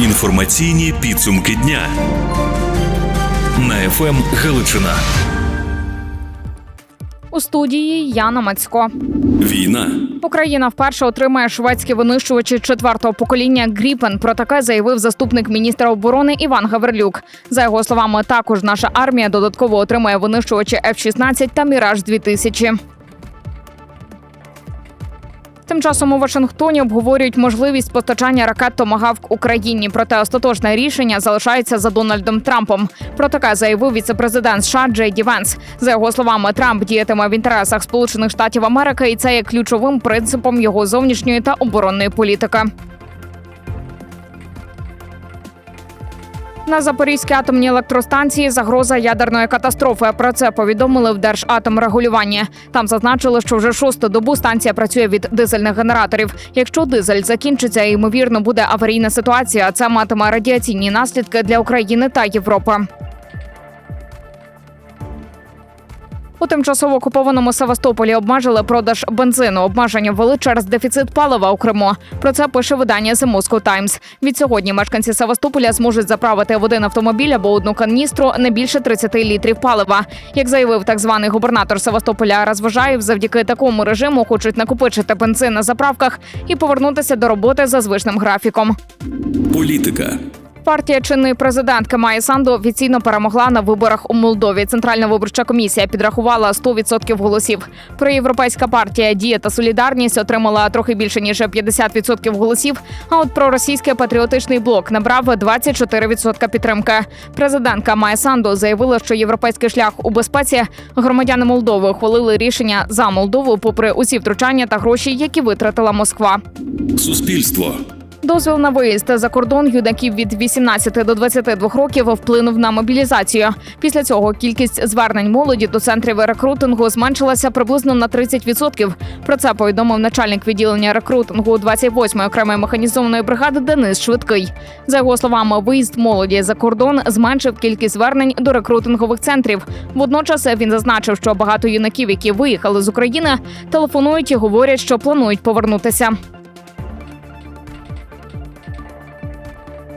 Інформаційні підсумки дня на ФМ Галичина. У студії Яна Мацько. Війна. Україна вперше отримає шведські винищувачі четвертого покоління Гріпен. Про таке заявив заступник міністра оборони Іван Гаврилюк. За його словами, також наша армія додатково отримає винищувачі F-16 та Міраж 2000 Тим часом у Вашингтоні обговорюють можливість постачання ракет Томагавк Україні. Проте остаточне рішення залишається за Дональдом Трампом. Про таке заявив віцепрезидент США Джей Ді Венс. За його словами, Трамп діятиме в інтересах Сполучених Штатів Америки, і це є ключовим принципом його зовнішньої та оборонної політики. На Запорізькій атомній електростанції загроза ядерної катастрофи. Про це повідомили в Держатомрегулюванні. Там зазначили, що вже шосту добу станція працює від дизельних генераторів. Якщо дизель закінчиться, ймовірно буде аварійна ситуація. Це матиме радіаційні наслідки для України та Європи. У тимчасово окупованому Севастополі обмежили продаж бензину. Обмеження ввели через дефіцит палива у Криму. Про це пише видання The Moscow Times. Від сьогодні мешканці Севастополя зможуть заправити в один автомобіль або одну каністру не більше 30 літрів палива. Як заявив так званий губернатор Севастополя Розважаєв, завдяки такому режиму хочуть накопичити бензин на заправках і повернутися до роботи за звичним графіком. Політика. Партія чинної президентки Майя Санду офіційно перемогла на виборах у Молдові. Центральна виборча комісія підрахувала 100% голосів. Проєвропейська партія Дія та Солідарність отримала трохи більше ніж 50% голосів. А от проросійський патріотичний блок набрав 24% підтримки. Президентка Майя Санду заявила, що європейський шлях у безпеці громадяни Молдови ухвалили рішення за Молдову, попри усі втручання та гроші, які витратила Москва. Суспільство. Дозвіл на виїзд за кордон юнаків від 18 до 22 років вплинув на мобілізацію. Після цього кількість звернень молоді до центрів рекрутингу зменшилася приблизно на 30%. Про це повідомив начальник відділення рекрутингу 28-ї окремої механізованої бригади Денис Швидкий. За його словами, виїзд молоді за кордон зменшив кількість звернень до рекрутингових центрів. Водночас він зазначив, що багато юнаків, які виїхали з України, телефонують і говорять, що планують повернутися.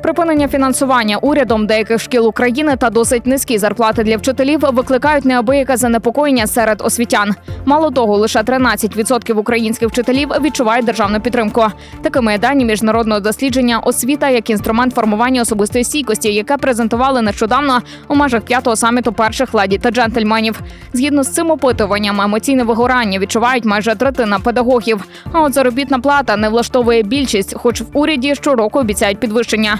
Припинення фінансування урядом деяких шкіл України та досить низькі зарплати для вчителів викликають неабияке занепокоєння серед освітян. Мало того, лише 13% українських вчителів відчувають державну підтримку. Такими дані міжнародного дослідження освіта як інструмент формування особистої стійкості, яке презентували нещодавно у межах п'ятого саміту перших леді та джентльменів. Згідно з цим опитуванням, емоційне вигорання відчувають майже третина педагогів. А от заробітна плата не влаштовує більшість, хоч в уряді щороку обіцяють підвищення.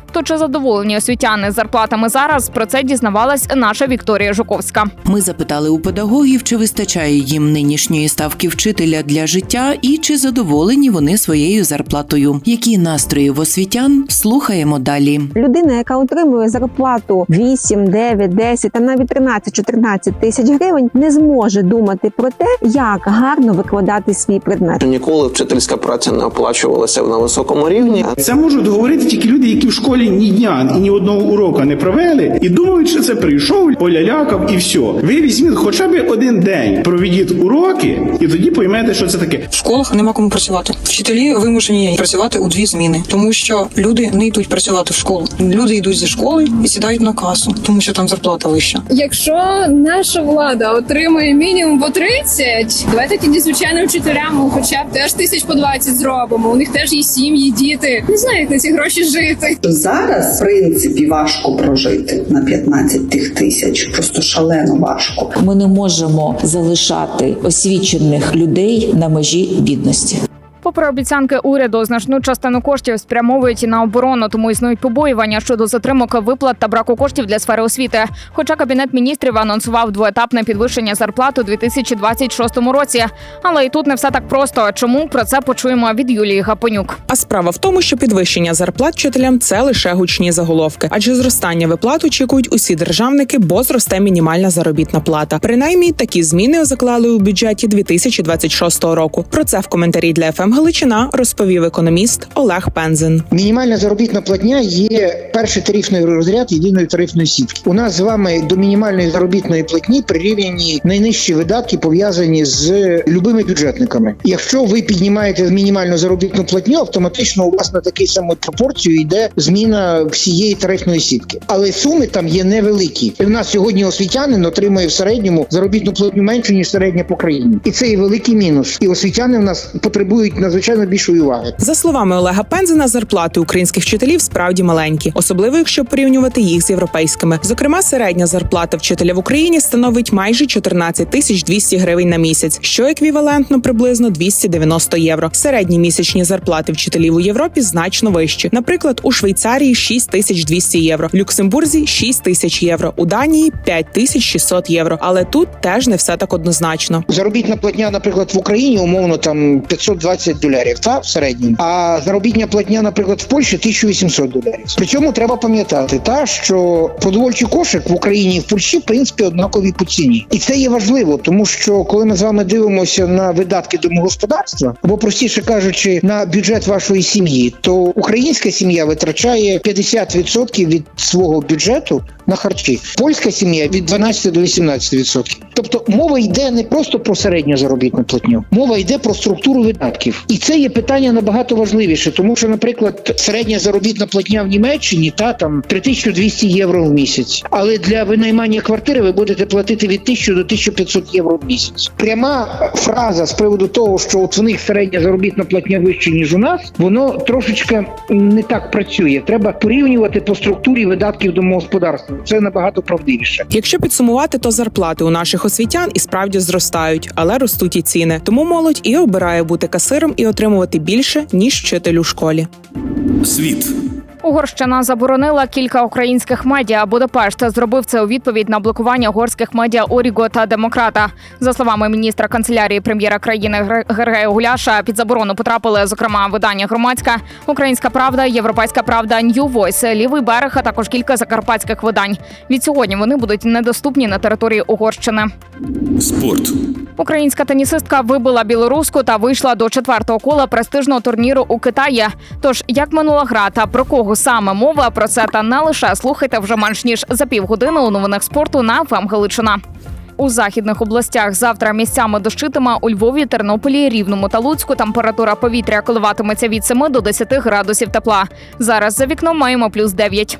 То чи задоволені освітяни зарплатами зараз? Про це дізнавалась наша Вікторія Жуковська. Ми запитали у педагогів, чи вистачає їм нинішньої ставки вчителя для життя, і чи задоволені вони своєю зарплатою. Які настрої в освітян слухаємо далі. Людина, яка отримує зарплату 8, 9, 10 та навіть 13-14 тисяч гривень, не зможе думати про те, як гарно викладати свій предмет. Ніколи вчительська праця не оплачувалася на високому рівні. Це можуть говорити тільки люди, які в школі ні дня і ні одного уроку не провели, і думають, що це прийшов, полялякав і все. Ви візьміть хоча б один день, проведіть уроки, і тоді поймете, що це таке. В школах нема кому працювати. Вчителі вимушені працювати у дві зміни, тому що люди не йдуть працювати в школу. Люди йдуть зі школи і сідають на касу, тому що там зарплата вища. Якщо наша влада отримує мінімум по 30, давайте тоді звичайним вчителям хоча б теж тисяч по 20 зробимо. У них теж є сім'ї, діти. Не знаю, як на ці гроші жити. Зараз, в принципі, важко прожити на 15 тих тисяч. Просто шалено важко. Ми не можемо залишати освічених людей на межі бідності. Попри обіцянки уряду, значну частину коштів спрямовують і на оборону, тому існують побоювання щодо затримок виплат та браку коштів для сфери освіти. Хоча кабінет міністрів анонсував двоетапне підвищення зарплат у 2026 році. Але і тут не все так просто. Чому про це почуємо від Юлії Гапонюк? А справа в тому, що підвищення зарплат вчителям це лише гучні заголовки, адже зростання виплат очікують усі державники, бо зросте мінімальна заробітна плата. Принаймні такі зміни заклали у бюджеті 2026 року. Про це в коментарі для ФМ ФМ Галичина розповів економіст Олег Пензен. Мінімальна заробітна платня є перший тарифний розряд єдиної тарифної сітки. У нас з вами до мінімальної заробітної платні прирівняні найнижчі видатки, пов'язані з любими бюджетниками. Якщо ви піднімаєте мінімальну заробітну платню, автоматично у вас на таку саму пропорцію йде зміна всієї тарифної сітки. Але суми там є невеликі. І в нас сьогодні освітянин отримує в середньому заробітну платню менше ніж середня по країні, і це є великий мінус. І освітяни в нас потребують надзвичайно більшої уваги. За словами Олега Пензена, зарплати українських вчителів справді маленькі, особливо якщо порівнювати їх з європейськими. Зокрема, середня зарплата вчителя в Україні становить майже 14 тисяч 200 гривень на місяць, що еквівалентно приблизно 290 євро. Середні місячні зарплати вчителів у Європі значно вищі. Наприклад, у Швейцарії 6 тисяч 200 євро, в Люксембурзі 6 тисяч євро, у Данії 5 тисяч 600 євро. Але тут теж не все так однозначно. Заробітна платня, наприклад, в Україні умовно там 520 долярів, та в середньому. А заробітня платня, наприклад, в Польщі 1800 долярів. При цьому треба пам'ятати, та що продовольчий кошик в Україні і в Польщі в принципі однакові по ціні, і це є важливо, тому що коли ми з вами дивимося на видатки домогосподарства, або простіше кажучи, на бюджет вашої сім'ї, то українська сім'я витрачає 50% від свого бюджету на харчі. Польська сім'я від 12 до 18%. Тобто мова йде не просто про середню заробітну платню, мова йде про структуру видатків, і це є питання набагато важливіше, тому що, наприклад, середня заробітна платня в Німеччині та там 3200 євро в місяць. Але для винаймання квартири ви будете платити від 1000 до 1500 євро в місяць. Пряма фраза з приводу того, що от в них середня заробітна платня вища ніж у нас, воно трошечки не так працює. Треба порівнювати по структурі видатків домогосподарства. Це набагато правдивіше. Якщо підсумувати, то зарплати у наших освітян і справді зростають, але ростуть і ціни. Тому молодь і обирає бути касиром і отримувати більше ніж вчитель у школі. Світ. Угорщина заборонила кілька українських медіа. Будапешт зробив це у відповідь на блокування угорських медіа Оріго та Демократа. За словами міністра канцелярії прем'єра країни Гергея Гуляша, під заборону потрапили зокрема видання громадська, Українська Правда, Європейська Правда, Нью Войс, Лівий берег, а також кілька закарпатських видань. Від сьогодні вони будуть недоступні на території Угорщини. Спорт. Українська тенісистка вибила білоруську та вийшла до четвертого кола престижного турніру у Китаї. Тож як минула гра та про кого саме мова про це та не лише слухайте вже менш ніж за півгодини у новинах спорту на ФМ Галичина. У західних областях завтра місцями дощитиме у Львові, Тернополі, Рівному та Луцьку. Температура повітря коливатиметься від 7 до 10 градусів тепла. Зараз за вікном маємо плюс 9.